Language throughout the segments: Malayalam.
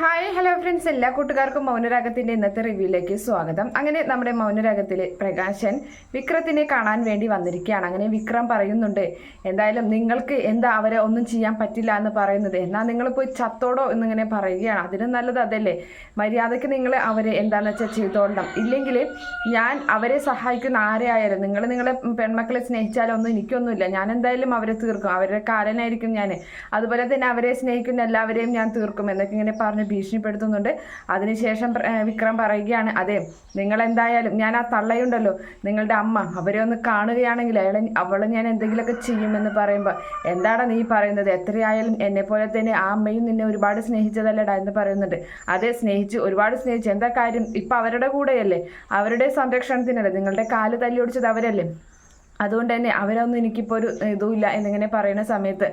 Hi hello friends. എല്ലാ കൂട്ടുകാർക്കും മൗനരാഗത്തിന്റെ ഇന്നത്തെ റിവ്യൂയിലേക്ക് സ്വാഗതം. അങ്ങനെ നമ്മുടെ മൗനരാഗത്തിലെ പ്രകാശൻ വിക്രത്തിനെ കാണാൻ വേണ്ടി വന്നിരിക്കുകയാണ്. അങ്ങനെ വിക്രം പറയുന്നുണ്ട് എന്തായാലും നിങ്ങൾക്ക് എന്താ അവരെ ഒന്നും ചെയ്യാൻ പറ്റില്ല എന്ന് പറയുന്നത്? എന്നാൽ നിങ്ങൾ പോയി ചത്തോടോ എന്നിങ്ങനെ പറയുകയാണ്. അതിന് നല്ലത് അതല്ലേ? മര്യാദയ്ക്ക് നിങ്ങൾ അവരെ എന്താണെന്ന് വെച്ചാൽ ചെയ്തോളണം. ഇല്ലെങ്കിൽ ഞാൻ അവരെ സഹായിക്കുന്ന ആരെയായാലും നിങ്ങൾ നിങ്ങളെ പെൺമക്കളെ സ്നേഹിച്ചാലൊന്നും എനിക്കൊന്നുമില്ല. ഞാൻ എന്തായാലും അവരെ തീർക്കും. അവരുടെ കാലനായിരിക്കും ഞാൻ? അതുപോലെ തന്നെ അവരെ സ്നേഹിക്കുന്ന എല്ലാവരെയും ഞാൻ തീർക്കും. എന്നൊക്കെ ഇങ്ങനെ പറഞ്ഞ് ഭീഷണിപ്പെടുത്തുന്നുണ്ട്. അതിനുശേഷം വിക്രം പറയുകയാണ് അതെ നിങ്ങൾ എന്തായാലും ഞാൻ ആ തള്ളയുണ്ടല്ലോ നിങ്ങളുടെ അമ്മ അവരെ ഒന്ന് കാണുകയാണെങ്കിൽ അയാളെ അവളെ ഞാൻ എന്തെങ്കിലുമൊക്കെ ചെയ്യുമെന്ന് പറയുമ്പോൾ എന്താടാ നീ പറയുന്നത്? എത്രയായാലും എന്നെ പോലെ തന്നെ ആ അമ്മയും നിന്നെ ഒരുപാട് സ്നേഹിച്ചതല്ലടാ എന്ന് പറയുന്നുണ്ട്. അതെ സ്നേഹിച്ച് ഒരുപാട് സ്നേഹിച്ചു. എന്താ കാര്യം? ഇപ്പം അവരുടെ കൂടെയല്ലേ? അവരുടെ സംരക്ഷണത്തിനല്ലേ? നിങ്ങളുടെ കാൽ തല്ലി ഓടിച്ചത് അവരല്ലേ? അതുകൊണ്ട് തന്നെ അവരൊന്നും എനിക്കിപ്പോൾ ഒരു ഇതുമില്ല എന്നിങ്ങനെ പറയുന്ന സമയത്ത്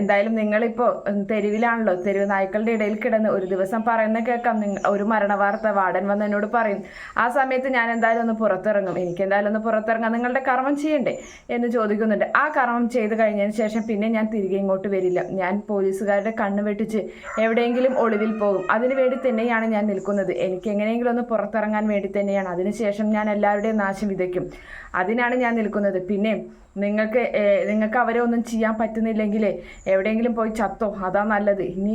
എന്തായാലും നിങ്ങളിപ്പോൾ തെരുവിലാണല്ലോ തെരുവ് നായ്ക്കളുടെ ഇടയിൽ കിടന്ന് ഒരു ദിവസം പറയുന്ന കേൾക്കാം. ഒരു മരണവാർത്ത വാർഡൻ വന്ന് എന്നോട് പറയും. ആ സമയത്ത് ഞാൻ എന്തായാലും ഒന്ന് പുറത്തിറങ്ങും. എനിക്ക് എന്തായാലും ഒന്ന് പുറത്തിറങ്ങാം. നിങ്ങളുടെ കർമ്മം ചെയ്യണ്ടേ എന്ന് ചോദിക്കുന്നുണ്ട്. ആ കർമ്മം ചെയ്ത് കഴിഞ്ഞതിന് ശേഷം പിന്നെ ഞാൻ തിരികെ ഇങ്ങോട്ട് വരില്ല. ഞാൻ പോലീസുകാരുടെ കണ്ണ് വെട്ടിച്ച് എവിടെയെങ്കിലും ഒളിവിൽ പോകും. അതിനു വേണ്ടി തന്നെയാണ് ഞാൻ നിൽക്കുന്നത്. എനിക്ക് എങ്ങനെയെങ്കിലും ഒന്ന് പുറത്തിറങ്ങാൻ വേണ്ടി തന്നെയാണ്. അതിനുശേഷം ഞാൻ എല്ലാവരുടെയും നാശം വിതയ്ക്കും. അതിനാണ് ഞാൻ നിൽക്കുന്നത്. പിന്നെ നിങ്ങൾക്ക് നിങ്ങൾക്ക് അവരെ ഒന്നും ചെയ്യാൻ പറ്റുന്നില്ലെങ്കിൽ എവിടെയെങ്കിലും പോയി ചത്തോ? അതാ നല്ലത്. ഇനി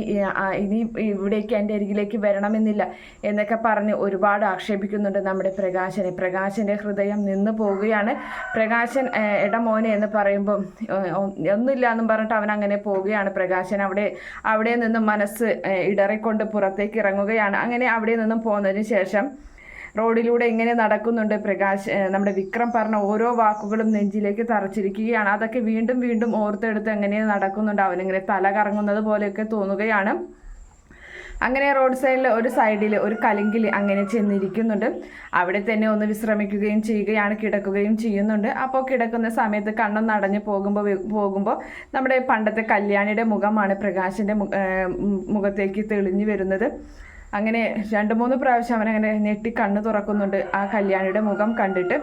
ഇനി ഇവിടേക്ക് എന്റെ അരികിലേക്ക് വരണമെന്നില്ല എന്നൊക്കെ പറഞ്ഞ് ഒരുപാട് ആക്ഷേപിക്കുന്നുണ്ട് നമ്മുടെ പ്രകാശനെ. പ്രകാശന്റെ ഹൃദയം നിന്ന് പോവുകയാണ്. പ്രകാശൻ ഇടമോനെ എന്ന് പറയുമ്പോൾ ഒന്നുമില്ല എന്നും പറഞ്ഞിട്ട് അവൻ അങ്ങനെ പോവുകയാണ്. പ്രകാശൻ അവിടെ അവിടെ നിന്നും മനസ്സ് ഇടറിക്കൊണ്ട് പുറത്തേക്ക് ഇറങ്ങുകയാണ്. അങ്ങനെ അവിടെ നിന്നും പോകുന്നതിന് ശേഷം റോഡിലൂടെ ഇങ്ങനെ നടക്കുന്നുണ്ട് പ്രകാശ്? നമ്മുടെ വിക്രം പറഞ്ഞ ഓരോ വാക്കുകളും നെഞ്ചിലേക്ക് തറച്ചിരിക്കുകയാണ്. അതൊക്കെ വീണ്ടും വീണ്ടും ഓർത്തെടുത്ത് എങ്ങനെ നടക്കുന്നുണ്ട്? അവനിങ്ങനെ തല കറങ്ങുന്നത് പോലെയൊക്കെ തോന്നുകയാണ്. അങ്ങനെ റോഡ് സൈഡിൽ ഒരു സൈഡിൽ ഒരു കലിങ്കിൽ അങ്ങനെ ചെന്നിരിക്കുന്നുണ്ട്. അവിടെ തന്നെ ഒന്ന് വിശ്രമിക്കുകയും ചെയ്യുകയാണ് കിടക്കുകയും ചെയ്യുന്നുണ്ട്. അപ്പോൾ കിടക്കുന്ന സമയത്ത് കണ്ണൊന്ന് അടഞ്ഞു പോകുമ്പോൾ പോകുമ്പോൾ നമ്മുടെ പണ്ടത്തെ കല്യാണിയുടെ മുഖമാണ് പ്രകാശിന്റെ മുഖത്തേക്ക് തെളിഞ്ഞു വരുന്നത്. അങ്ങനെ രണ്ട് മൂന്ന് പ്രാവശ്യം അവനങ്ങനെ ഞെട്ടി കണ്ണ് തുറക്കുന്നുണ്ട് ആ കല്യാണിയുടെ മുഖം കണ്ടിട്ട്.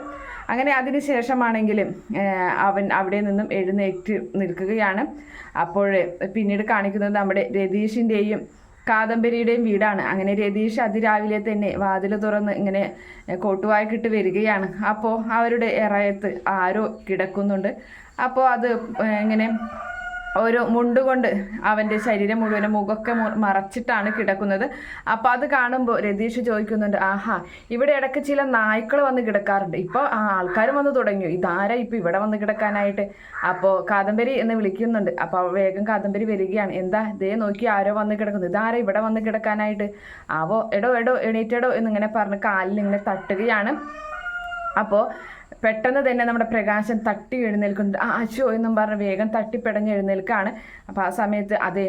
അങ്ങനെ അതിന് ശേഷമാണെങ്കിലും അവൻ അവിടെ നിന്നും എഴുന്നേറ്റ് നിൽക്കുകയാണ്. അപ്പോൾ പിന്നീട് കാണിക്കുന്നത് നമ്മുടെ രതീഷിന്റെയും കാദംബരിയുടെയും വീടാണ്. അങ്ങനെ രതീഷ് അതിരാവിലെ തന്നെ വാതിൽ തുറന്ന് ഇങ്ങനെ കോട്ടുവായിക്കിട്ട് വരികയാണ്. അപ്പോൾ അവരുടെ ഇറയത്ത് ആരോ കിടക്കുന്നുണ്ട്. അപ്പോൾ അത് ഇങ്ങനെ ഒരു മുണ്ടുകൊണ്ട് അവന്റെ ശരീരം മുഴുവനും മുഖമൊക്കെ മറച്ചിട്ടാണ് കിടക്കുന്നത്. അപ്പോൾ അത് കാണുമ്പോൾ രതീഷ് ചോദിക്കുന്നുണ്ട് ആഹാ ഇവിടെ ഇടയ്ക്ക് ചില നായ്ക്കൾ വന്ന് കിടക്കാറുണ്ട്. ഇപ്പോൾ ആ ആൾക്കാർ വന്ന് തുടങ്ങി ഇതാരാ ഇപ്പോൾ ഇവിടെ വന്ന് കിടക്കാനായിട്ട്? അപ്പോൾ കാദംബരി എന്ന് വിളിക്കുന്നുണ്ട്. അപ്പോൾ വേഗം കാദംബരി വരികയാണ് എന്താ ദേ നോക്കി ആരോ വന്ന് കിടക്കുന്നു. ഇതാരാ ഇവിടെ വന്ന് കിടക്കാനായിട്ട്? ആവോ എടോ എടോ എണീറ്റെടോ എന്നിങ്ങനെ പറഞ്ഞ് കാലിൽ ഇങ്ങനെ തട്ടുകയാണ്. അപ്പോൾ പെട്ടെന്ന് തന്നെ നമ്മുടെ പ്രകാശം തട്ടി എഴുന്നേൽക്കുന്നത് ആ അശോ എന്നും പറഞ്ഞ് വേഗം തട്ടിപ്പിടഞ്ഞ് എഴുന്നേൽക്കാണ്. അപ്പോൾ ആ സമയത്ത് അതെ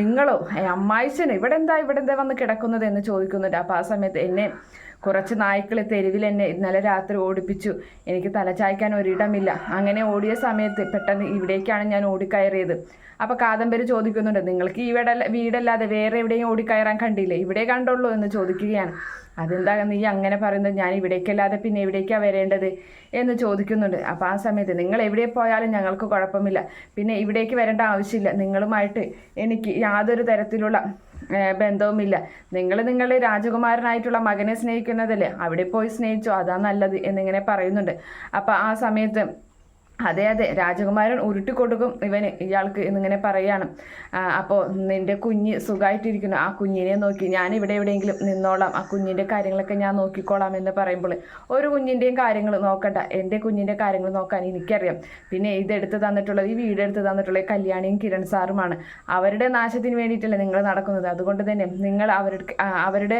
നിങ്ങളോ അമ്മായിച്ചനോ ഇവിടെ എന്താ ഇവിടെ എന്താ വന്ന് കിടക്കുന്നത് എന്ന് ചോദിക്കുന്നുണ്ട്. അപ്പോൾ ആ സമയത്ത് എന്നെ കുറച്ച് നായ്ക്കൾ തെരുവിൽ എന്നെ ഇന്നലെ രാത്രി ഓടിപ്പിച്ചു. എനിക്ക് തലചായ്ക്കാൻ ഒരിടമില്ല. അങ്ങനെ ഓടിയ സമയത്ത് പെട്ടെന്ന് ഇവിടേക്കാണ് ഞാൻ ഓടിക്കയറിയത്. അപ്പോൾ കാദംബരി ചോദിക്കുന്നുണ്ട് നിങ്ങൾക്ക് ഈ വീടല്ല വീടല്ലാതെ വേറെ എവിടെയും ഓടിക്കയറാൻ കണ്ടില്ലേ? ഇവിടെ കണ്ടുള്ളൂ എന്ന് ചോദിക്കുകയാണ്. അതെന്താ? നീ അങ്ങനെ പറയുന്നത് ഞാൻ ഇവിടേക്കല്ലാതെ പിന്നെ എവിടേക്കാണ് വരേണ്ടത്? എന്ന് ചോദിക്കുന്നുണ്ട്. അപ്പോൾ ആ സമയത്ത് നിങ്ങൾ എവിടെ പോയാലും ഞങ്ങൾക്ക് കുഴപ്പമില്ല. പിന്നെ ഇവിടേക്ക് വരേണ്ട ആവശ്യമില്ല. നിങ്ങളുമായിട്ട് എനിക്ക് യാതൊരു തരത്തിലുള്ള ബന്ധവുമില്ല. നിങ്ങൾ നിങ്ങളുടെ രാജകുമാരനായിട്ടുള്ള മകനെ സ്നേഹിക്കുന്നതല്ലേ? അവിടെ പോയി സ്നേഹിച്ചോ? അതാ നല്ലത് എന്നിങ്ങനെ പറയുന്നുണ്ട്. അപ്പോൾ ആ സമയത്ത് അതെ അതെ. രാജകുമാരൻ ഉരുട്ടി കൊടുക്കും ഇവന് ഇയാൾക്ക് എന്നിങ്ങനെ പറയാണ്. അപ്പോൾ നിന്റെ കുഞ്ഞ് സുഖമായിട്ടിരിക്കുന്നു ആ കുഞ്ഞിനെ നോക്കി. ഞാൻ ഇവിടെ എവിടെയെങ്കിലും നിന്നോളാം. ആ കുഞ്ഞിന്റെ കാര്യങ്ങളൊക്കെ ഞാൻ നോക്കിക്കോളാം എന്ന് പറയുമ്പോൾ ഒരു കുഞ്ഞിന്റെയും കാര്യങ്ങൾ നോക്കണ്ട. എന്റെ കുഞ്ഞിന്റെ കാര്യങ്ങൾ നോക്കാൻ എനിക്കറിയാം. പിന്നെ ഇതെടുത്ത് തന്നിട്ടുള്ളത് ഈ വീട് എടുത്ത് തന്നിട്ടുള്ള കല്യാണിയും കിരൺ സാറുമാണ്. അവരുടെ നാശത്തിന് വേണ്ടിയിട്ടല്ലേ നിങ്ങൾ നടക്കുന്നത്. അതുകൊണ്ട് തന്നെ നിങ്ങൾ അവരുടെ അവരുടെ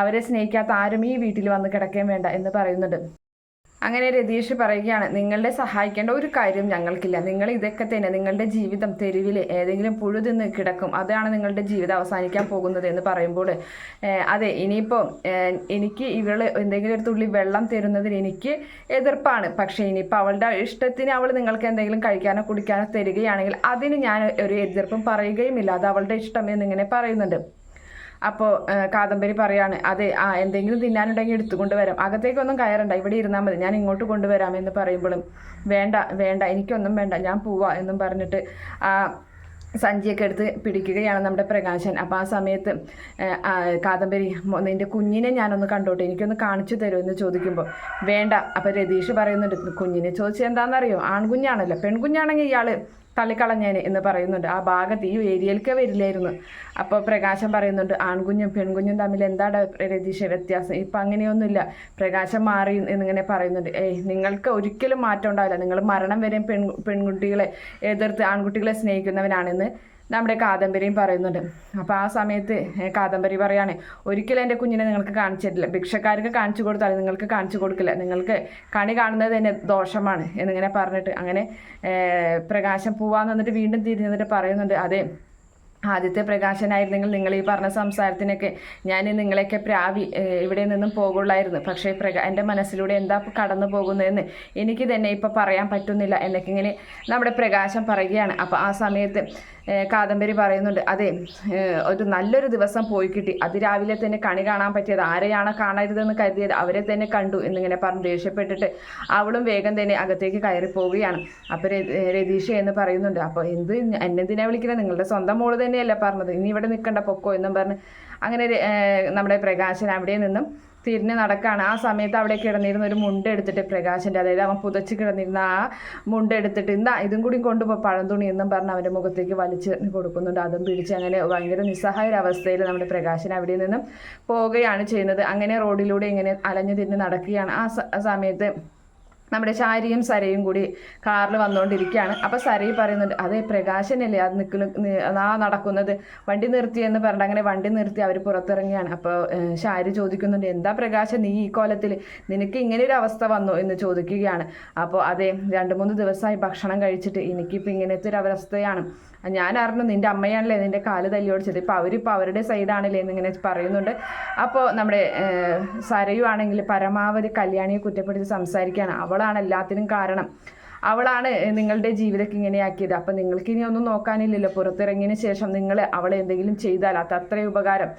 അവരെ സ്നേഹിക്കാത്ത ആരും ഈ വീട്ടിൽ വന്ന് കിടക്കാൻ വേണ്ട എന്ന് പറയുന്നുണ്ട്. അങ്ങനെ രതീഷ് പറയുകയാണ് നിങ്ങളുടെ സഹായിക്കേണ്ട ഒരു കാര്യം ഞങ്ങൾക്കില്ല. നിങ്ങൾ ഇതൊക്കെ തന്നെ നിങ്ങളുടെ ജീവിതം തെരുവിൽ ഏതെങ്കിലും പുഴു കിടക്കും. അതാണ് നിങ്ങളുടെ ജീവിതം അവസാനിക്കാൻ പോകുന്നത് എന്ന് പറയുമ്പോൾ അതെ ഇനിയിപ്പോൾ എനിക്ക് ഇവൾ എന്തെങ്കിലും ഒരു തുള്ളി വെള്ളം തരുന്നതിന് എനിക്ക് എതിർപ്പാണ്. പക്ഷേ ഇനിയിപ്പോൾ അവളുടെ ഇഷ്ടത്തിന് അവൾ നിങ്ങൾക്ക് എന്തെങ്കിലും കഴിക്കാനോ കുടിക്കാനോ തരികയാണെങ്കിൽ അതിന് ഞാൻ ഒരു എതിർപ്പും പറയുകയുമില്ല. അത് അവളുടെ ഇഷ്ടം എന്നിങ്ങനെ പറയുന്നുണ്ട്. അപ്പോൾ കാദംബരി പറയാണ് അതെ ആ എന്തെങ്കിലും തിന്നാനുണ്ടെങ്കിൽ എടുത്തുകൊണ്ട് വരാം. അകത്തേക്കൊന്നും കയറണ്ട ഇവിടെ ഇരുന്നാൽ മതി. ഞാൻ ഇങ്ങോട്ട് കൊണ്ടുവരാം എന്ന് പറയുമ്പോഴും വേണ്ട വേണ്ട എനിക്കൊന്നും വേണ്ട ഞാൻ പോവാ എന്നും പറഞ്ഞിട്ട് ആ സഞ്ചിയൊക്കെ എടുത്ത് പിടിക്കുകയാണ് നമ്മുടെ പ്രകാശൻ. അപ്പോൾ ആ സമയത്ത് കാദംബരി നിന്റെ കുഞ്ഞിനെ ഞാനൊന്ന് കണ്ടോട്ടെ എനിക്കൊന്ന് കാണിച്ചു തരുമോ എന്ന് ചോദിക്കുമ്പോൾ വേണ്ട. അപ്പോൾ രതീഷ് പറയുന്നുണ്ട് കുഞ്ഞിനെ ചോദിച്ചാൽ എന്താണെന്നറിയോ ആൺകുഞ്ഞാണല്ലോ. പെൺകുഞ്ഞാണെങ്കിൽ ഇയാൾ തള്ളിക്കളഞ്ഞേനെ എന്ന് പറയുന്നുണ്ട്. ആ ഭാഗത്ത് ഈ ഏരിയയിലേക്ക് വരില്ലായിരുന്നു. അപ്പോൾ പ്രകാശം പറയുന്നുണ്ട് ആൺകുഞ്ഞും പെൺകുഞ്ഞും തമ്മിൽ എന്താണ് രതീഷ വ്യത്യാസം? ഇപ്പം അങ്ങനെയൊന്നുമില്ല. പ്രകാശം മാറി എന്നിങ്ങനെ പറയുന്നുണ്ട് ഏയ് നിങ്ങൾക്ക് ഒരിക്കലും മാറ്റം ഉണ്ടാവില്ല. നിങ്ങൾ മരണം വരെയും പെൺ പെൺകുട്ടികളെ എതിർത്ത് ആൺകുട്ടികളെ സ്നേഹിക്കുന്നവനാണെന്ന് നമ്മുടെ കാദംബരിയും പറയുന്നുണ്ട്. അപ്പോൾ ആ സമയത്ത് കാദംബരി പറയാണ് ഒരിക്കലും എന്റെ കുഞ്ഞിനെ നിങ്ങൾക്ക് കാണിച്ചിട്ടില്ല. ഭിക്ഷക്കാർക്ക് കാണിച്ചു കൊടുത്താൽ നിങ്ങൾക്ക് കാണിച്ചു കൊടുക്കില്ല. നിങ്ങൾക്ക് കണി കാണുന്നത് തന്നെ ദോഷമാണ് എന്നിങ്ങനെ പറഞ്ഞിട്ട് അങ്ങനെ പ്രകാശം പോവാന്ന് വന്നിട്ട് വീണ്ടും തിരിഞ്ഞിട്ട് പറയുന്നുണ്ട്. അതെ ആദ്യത്തെ പ്രകാശനായിരുന്നെങ്കിൽ നിങ്ങൾ ഈ പറഞ്ഞ സംസാരത്തിനൊക്കെ ഞാൻ നിങ്ങളെയൊക്കെ പ്രാവി ഇവിടെ നിന്നും പോകുള്ളായിരുന്നു. പക്ഷേ പ്രകാ എന്റെ മനസ്സിലൂടെ എന്താ കടന്നു പോകുന്നതെന്ന് എനിക്ക് തന്നെ ഇപ്പോൾ പറയാൻ പറ്റുന്നില്ല എന്നൊക്കെ ഇങ്ങനെ നമ്മുടെ പ്രകാശം പറയുകയാണ്. അപ്പോൾ ആ സമയത്ത് കാദംബരി പറയുന്നുണ്ട് അതെ ഒരു നല്ലൊരു ദിവസം പോയി കിട്ടി. അതിരാവിലെ തന്നെ കണി കാണാൻ പറ്റിയത് ആരെയാണ് കാണരുതെന്ന് കരുതിയത് അവരെ തന്നെ കണ്ടു എന്നിങ്ങനെ പറഞ്ഞ് ദേഷ്യപ്പെട്ടിട്ട് അവളും വേഗം തന്നെ അകത്തേക്ക് കയറി പോവുകയാണ് അപ്പോൾ രതീഷ് എന്ന് പറയുന്നുണ്ട് അപ്പോൾ എന്ത് എന്നെന്തിനാ വിളിക്കുന്നത് നിങ്ങളുടെ സ്വന്തം മോൾ തന്നെയല്ല പറഞ്ഞത്. ഇനി ഇവിടെ നിൽക്കണ്ട പൊക്കോ എന്നും പറഞ്ഞ് അങ്ങനെ നമ്മുടെ പ്രകാശൻ അവിടെ നിന്നും തിരിഞ്ഞ് നടക്കാണ്. ആ സമയത്ത് അവിടെ കിടന്നിരുന്ന ഒരു മുണ്ട് എടുത്തിട്ട് പ്രകാശന്റെ അതായത് അവൻ പുതച്ച് കിടന്നിരുന്ന ആ മുണ്ട് എടുത്തിട്ട് എന്താ ഇതും കൂടി കൊണ്ടുപോ പഴം തുണി എന്നും പറഞ്ഞ് അവന്റെ മുഖത്തേക്ക് വലിച്ച് കൊടുക്കുന്നുണ്ട്. അതും പിടിച്ച് അങ്ങനെ ഭയങ്കര നിസ്സഹായ ഒരു അവസ്ഥയിൽ നമ്മുടെ പ്രകാശൻ അവിടെ നിന്നും പോവുകയാണ് ചെയ്യുന്നത്. അങ്ങനെ റോഡിലൂടെ ഇങ്ങനെ അലഞ്ഞു തിരിഞ്ഞ് നടക്കുകയാണ്. ആ സമയത്ത് നമ്മുടെ ശാരിയും സരയും കൂടി കാറിൽ വന്നുകൊണ്ടിരിക്കുകയാണ് അപ്പോൾ സരയി പറയുന്നുണ്ട് അതെ പ്രകാശനല്ലേ അത് നിൽക്കുന്ന ആ നടക്കുന്നത്. വണ്ടി നിർത്തി എന്ന് പറഞ്ഞിട്ട് അങ്ങനെ വണ്ടി നിർത്തി അവർ പുറത്തിറങ്ങിയാണ് അപ്പോൾ ശാരി ചോദിക്കുന്നുണ്ട് എന്താ പ്രകാശം നീ ഈ കോലത്തിൽ നിനക്ക് ഇങ്ങനെ ഒരു അവസ്ഥ വന്നു? എന്ന് ചോദിക്കുകയാണ്. അപ്പോൾ അതെ രണ്ട് മൂന്ന് ദിവസമായി ഭക്ഷണം കഴിച്ചിട്ട് എനിക്കിപ്പോൾ ഇങ്ങനത്തെ ഒരു അവസ്ഥയാണ്. ഞാൻ അറിഞ്ഞു നിന്റെ അമ്മയാണല്ലേ നിന്റെ കാൽ തല്ലിയോടിച്ചത് ഇപ്പം അവരിപ്പോൾ അവരുടെ സൈഡാണല്ലേ എന്നിങ്ങനെ പറയുന്നുണ്ട്. അപ്പോൾ നമ്മുടെ സരയു ആണെങ്കിൽ പരമാവധി കല്യാണിയെ കുറ്റപ്പെടുത്തി സംസാരിക്കുകയാണ്. അവളാണ് എല്ലാത്തിനും കാരണം. അവളാണ് നിങ്ങളുടെ ജീവിതമൊക്കെ ഇങ്ങനെയാക്കിയത്. അപ്പം നിങ്ങൾക്ക് ഇനി ഒന്നും നോക്കാനില്ലല്ലോ. പുറത്തിറങ്ങിയതിന് ശേഷം നിങ്ങൾ അവളെ എന്തെങ്കിലും ചെയ്താൽ അത് അത്രയും ഉപകാരം.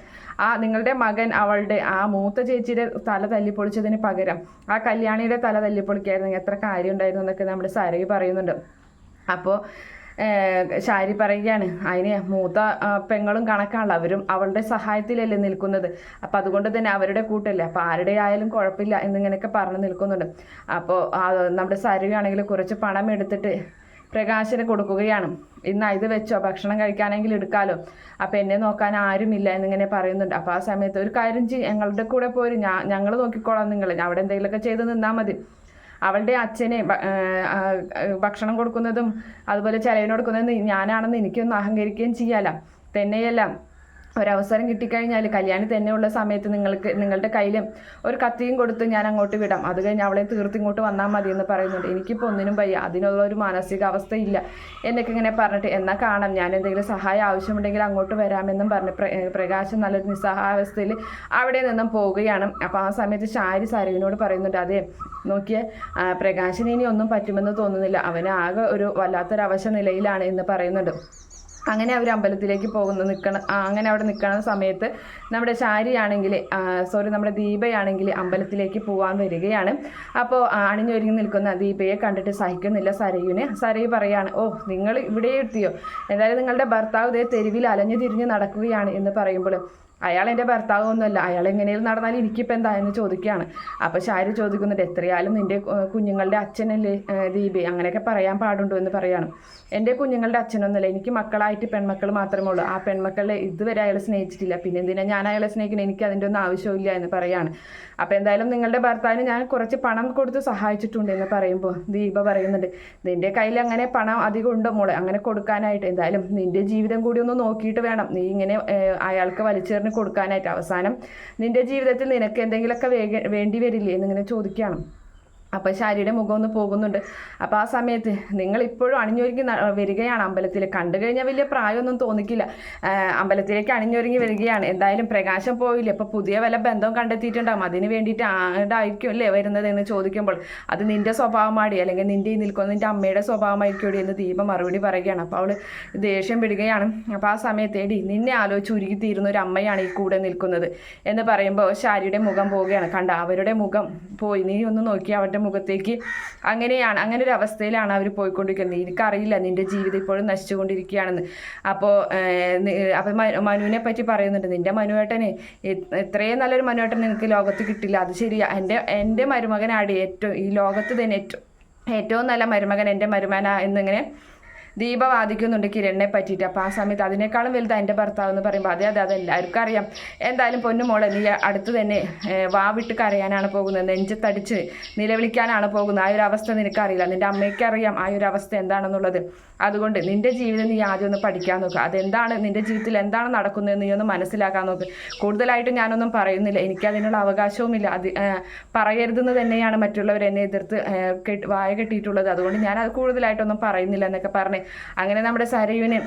ആ നിങ്ങളുടെ മകൻ അവളുടെ ആ മൂത്ത ചേച്ചിയുടെ തല തല്ലിപ്പൊളിച്ചതിന് പകരം ആ കല്യാണിയുടെ തല തല്ലിപ്പൊളിക്കായിരുന്നെങ്കിൽ എത്ര കാര്യം ഉണ്ടായിരുന്നു എന്നൊക്കെ നമ്മുടെ സരവി പറയുന്നുണ്ട്. അപ്പോൾ ശാരി പറയുകയാണ് അതിന് മൂത്ത പെങ്ങളും കണക്കാണല്ലോ അവരും അവളുടെ സഹായത്തിലല്ലേ നിൽക്കുന്നത്. അപ്പം അതുകൊണ്ട് തന്നെ അവരുടെ കൂട്ടല്ലേ. അപ്പോൾ ആരുടെ ആയാലും കുഴപ്പമില്ല എന്നിങ്ങനെയൊക്കെ പറഞ്ഞ് നിൽക്കുന്നുണ്ട്. അപ്പോൾ നമ്മുടെ സരുവാണെങ്കിൽ കുറച്ച് പണം എടുത്തിട്ട് പ്രകാശന് കൊടുക്കുകയാണ്. ഇന്ന് ഇത് വെച്ചോ ഭക്ഷണം കഴിക്കാനെങ്കിലും എടുക്കാലോ. അപ്പം എന്നെ നോക്കാൻ ആരുമില്ല എന്നിങ്ങനെ പറയുന്നുണ്ട്. അപ്പോൾ ആ സമയത്ത് ഒരു കാര്യം ചെയ്യും ഞങ്ങളുടെ കൂടെ പോരും. ഞാൻ ഞങ്ങൾ നോക്കിക്കോളാം നിങ്ങൾ അവിടെ എന്തെങ്കിലുമൊക്കെ ചെയ്ത് നിന്നാൽ മതി. അവളുടെ അച്ഛനെ ഭക്ഷണം കൊടുക്കുന്നതും അതുപോലെ ചെലവിന് കൊടുക്കുന്നതും ഞാനാണെന്ന് എനിക്കൊന്ന് അഹങ്കരിക്കുകയും ചെയ്യാലോ. തന്നെയല്ല ഒരവസരം കിട്ടിക്കഴിഞ്ഞാൽ കല്യാണി ഉള്ള സമയത്ത് നിങ്ങൾക്ക് നിങ്ങളുടെ കയ്യിൽ ഒരു കത്തിയും കൊടുത്ത് ഞാൻ അങ്ങോട്ട് വിടാം. അത് കഴിഞ്ഞ് അവളെ തീർത്ത് ഇങ്ങോട്ട് വന്നാൽ മതി എന്ന് പറയുന്നുണ്ട്. എനിക്കിപ്പോൾ ഒന്നിനും വയ്യ. അതിനുള്ള ഒരു മാനസികാവസ്ഥ ഇല്ല എന്നൊക്കെ ഇങ്ങനെ പറഞ്ഞിട്ട് എന്നാൽ കാണാം. ഞാൻ എന്തെങ്കിലും സഹായം ആവശ്യമുണ്ടെങ്കിൽ അങ്ങോട്ട് വരാമെന്നും പറഞ്ഞ് പ്രകാശം നല്ലൊരു നിസ്സഹായാവസ്ഥയിൽ അവിടെ നിന്നും പോവുകയാണ്. അപ്പോൾ ആ സമയത്ത് ശാരി സരുവിനോട് പറയുന്നുണ്ട് അതെ നോക്കിയ പ്രകാശിനെ ഇനി ഒന്നും പറ്റുമെന്ന് തോന്നുന്നില്ല. അവന് ആകെ ഒരു വല്ലാത്തൊരു അവശ നിലയിലാണ് എന്ന് പറയുന്നുണ്ട്. അങ്ങനെ അവർ അമ്പലത്തിലേക്ക് പോകുന്നു നിൽക്കണ അങ്ങനെ അവിടെ നിൽക്കണ സമയത്ത് നമ്മുടെ ശാരിയാണെങ്കിൽ സോറി നമ്മുടെ ദീപയാണെങ്കിൽ അമ്പലത്തിലേക്ക് പോകാൻ വരികയാണ്. അപ്പോൾ അണിഞ്ഞൊരുങ്ങി നിൽക്കുന്ന ദീപയെ കണ്ടിട്ട് സഹിക്കുന്നില്ല സരയുവിന്. സരയു പറയാണ് ഓ നിങ്ങൾ ഇവിടെ എത്തിയോ? എന്തായാലും നിങ്ങളുടെ ഭർത്താവ് ഇതേ തെരുവിൽ അലഞ്ഞു തിരിഞ്ഞ് നടക്കുകയാണ് എന്ന് പറയുമ്പോൾ അയാൾ എന്റെ ഭർത്താവൊന്നുമല്ല. അയാൾ എങ്ങനെയും നടന്നാൽ എനിക്കിപ്പോൾ എന്താ എന്ന് ചോദിക്കുകയാണ്. അപ്പോൾ ഷാരി ചോദിക്കുന്നുണ്ട് എത്രയാലും നിന്റെ കുഞ്ഞുങ്ങളുടെ അച്ഛനല്ലേ ദീപി? അങ്ങനെയൊക്കെ പറയാൻ പാടുണ്ടോ എന്ന് പറയാണ്. എന്റെ കുഞ്ഞുങ്ങളുടെ അച്ഛനൊന്നുമല്ല. എനിക്ക് മക്കളായിട്ട് പെൺമക്കൾ മാത്രമേ ഉള്ളൂ. ആ പെൺമക്കളെ ഇതുവരെ അയാൾ സ്നേഹിച്ചിട്ടില്ല. പിന്നെ എന്തിനാ ഞാൻ അയാളെ സ്നേഹിക്കണം? എനിക്ക് അതിന്റെ ഒന്നും ആവശ്യമില്ല എന്ന് പറയാണ്. അപ്പോൾ എന്തായാലും നിങ്ങളുടെ ഭർത്താവിന് ഞാൻ കുറച്ച് പണം കൊടുത്ത് സഹായിച്ചിട്ടുണ്ട് എന്ന് പറയുമ്പോൾ ദീപ പറയുന്നുണ്ട് നിന്റെ കയ്യിൽ അങ്ങനെ പണം അധികം ഉണ്ടോ മോളെ? അങ്ങനെ കൊടുക്കാനായിട്ട് എന്തായാലും നിന്റെ ജീവിതം കൂടി ഒന്ന് നോക്കിയിട്ട് വേണം. നീ ഇങ്ങനെ അയാൾക്ക് വലിച്ചെറിഞ്ഞ് കൊടുക്കാനായിട്ട് അവസാനം നിന്റെ ജീവിതത്തിൽ നിനക്ക് എന്തെങ്കിലുമൊക്കെ വേണ്ടി വരില്ലേ എന്നിങ്ങനെ ചോദിക്കുകയാണ്. അപ്പോൾ ശാരിയുടെ മുഖം ഒന്ന് പോകുന്നുണ്ട്. അപ്പോൾ ആ സമയത്ത് നിങ്ങൾ ഇപ്പോഴും അണിഞ്ഞൊരുങ്ങി വരികയാണ് അമ്പലത്തിൽ കണ്ടു കഴിഞ്ഞാൽ വലിയ പ്രായമൊന്നും തോന്നിക്കില്ല. അമ്പലത്തിലേക്ക് അണിഞ്ഞൊരുങ്ങി വരികയാണ്. എന്തായാലും പ്രകാശം പോയില്ല? അപ്പോൾ പുതിയ വല്ല ബന്ധവും കണ്ടെത്തിയിട്ടുണ്ടാകും അതിന് വേണ്ടിയിട്ട് ആണ്ടായിരിക്കും അല്ലേ വരുന്നത് എന്ന് ചോദിക്കുമ്പോൾ. അത് നിന്റെ സ്വഭാവമാടി. അല്ലെങ്കിൽ നിന്റെ ഈ നിൽക്കുന്ന നിന്റെ അമ്മയുടെ സ്വഭാവമായിരിക്കും എന്ന് ദീപ മറുപടി പറയുകയാണ്. അപ്പോൾ അവൾ ദേഷ്യം വിടുകയാണ് അപ്പോൾ ആ സമയത്ത് എടി നിന്നെ ആലോചിച്ച് ഉരുകി തീരുന്ന ഒരു അമ്മയാണ് ഈ കൂടെ നിൽക്കുന്നത് എന്ന് പറയുമ്പോൾ ശാരിയുടെ മുഖം പോവുകയാണ്. കണ്ട? അവരുടെ മുഖം പോയി. നീ ഒന്ന് നോക്കി അവരുടെ മുഖത്തേക്ക്. അങ്ങനെയാണ് അങ്ങനെ ഒരു അവസ്ഥയിലാണ് അവർ പോയിക്കൊണ്ടിരിക്കുന്നത്. എനിക്കറിയില്ല നിന്റെ ജീവിതം ഇപ്പോഴും നശിച്ചുകൊണ്ടിരിക്കുകയാണെന്ന്. അപ്പോൾ അപ്പം മനുവിനെ പറ്റി പറയുന്നുണ്ട്. നിന്റെ മനുവേട്ടനെ ഇത്രയും നല്ലൊരു മനുവേട്ടൻ നിനക്ക് ലോകത്ത് കിട്ടില്ല. അത് ശരിയാ. എന്റെ എന്റെ മരുമകനാണ് ഏറ്റവും ഈ ലോകത്ത് തന്നെ ഏറ്റവും ഏറ്റവും നല്ല മരുമകൻ എന്റെ മരുമന എന്നിങ്ങനെ ദീപ വാദിക്കുന്നുണ്ട് കിരണിനെ പറ്റിയിട്ട്. അപ്പോൾ ആ സമയത്ത് അതിനേക്കാളും വലുത് എന്റെ ഭർത്താവ് എന്ന് പറയുമ്പോൾ അതെ അതെ അത് എല്ലാവർക്കും അറിയാം. എന്തായാലും പൊന്നുമോളെ നീ അടുത്ത് തന്നെ വാവിട്ട് കരയാനാണ് പോകുന്നത്. നെഞ്ചത്തടിച്ച് നിലവിളിക്കാനാണ് പോകുന്നത്. ആ ഒരു അവസ്ഥ നിനക്കറിയില്ല. നിന്റെ അമ്മയ്ക്ക് അറിയാം ആ ഒരു അവസ്ഥ എന്താണെന്നുള്ളത്. അതുകൊണ്ട് നിന്റെ ജീവിതം നീ ആദ്യം ഒന്ന് പഠിക്കാൻ നോക്കുക അതെന്താണ് നിന്റെ ജീവിതത്തിൽ എന്താണ് നടക്കുന്നത് നീ ഒന്ന് മനസ്സിലാക്കാൻ നോക്ക്. കൂടുതലായിട്ട് ഞാനൊന്നും പറയുന്നില്ല. എനിക്ക് അതിനുള്ള അവകാശവുമില്ല. അത് പറയരുതെന്ന് തന്നെയാണ് മറ്റുള്ളവർ എന്നെ എതിർത്ത് വായ കെട്ടിയിട്ടുള്ളത്. അതുകൊണ്ട് ഞാൻ അത് കൂടുതലായിട്ടൊന്നും പറയുന്നില്ല എന്നൊക്കെ പറഞ്ഞ് അങ്ങനെ നമ്മുടെ സരയുവിന്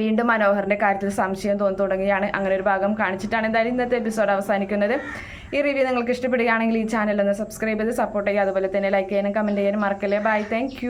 വീണ്ടും മനോഹറിന്റെ കാര്യത്തിൽ സംശയം തോന്നി തുടങ്ങിയാണ്. അങ്ങനെ ഒരു ഭാഗം കാണിച്ചിട്ടാണ് എന്തായാലും ഇന്നത്തെ എപ്പിസോഡ് അവസാനിക്കുന്നത്. ഈ റിവ്യൂ നിങ്ങൾക്ക് ഇഷ്ടപ്പെടുകയാണെങ്കിൽ ഈ ചാനൽ ഒന്ന് സബ്സ്ക്രൈബ് ചെയ്ത് സപ്പോർട്ട് ചെയ്യുക. അതുപോലെ തന്നെ ലൈക്ക് ചെയ്യാനും കമന്റ് ചെയ്യാനും മറക്കല്ലേ. Bye thank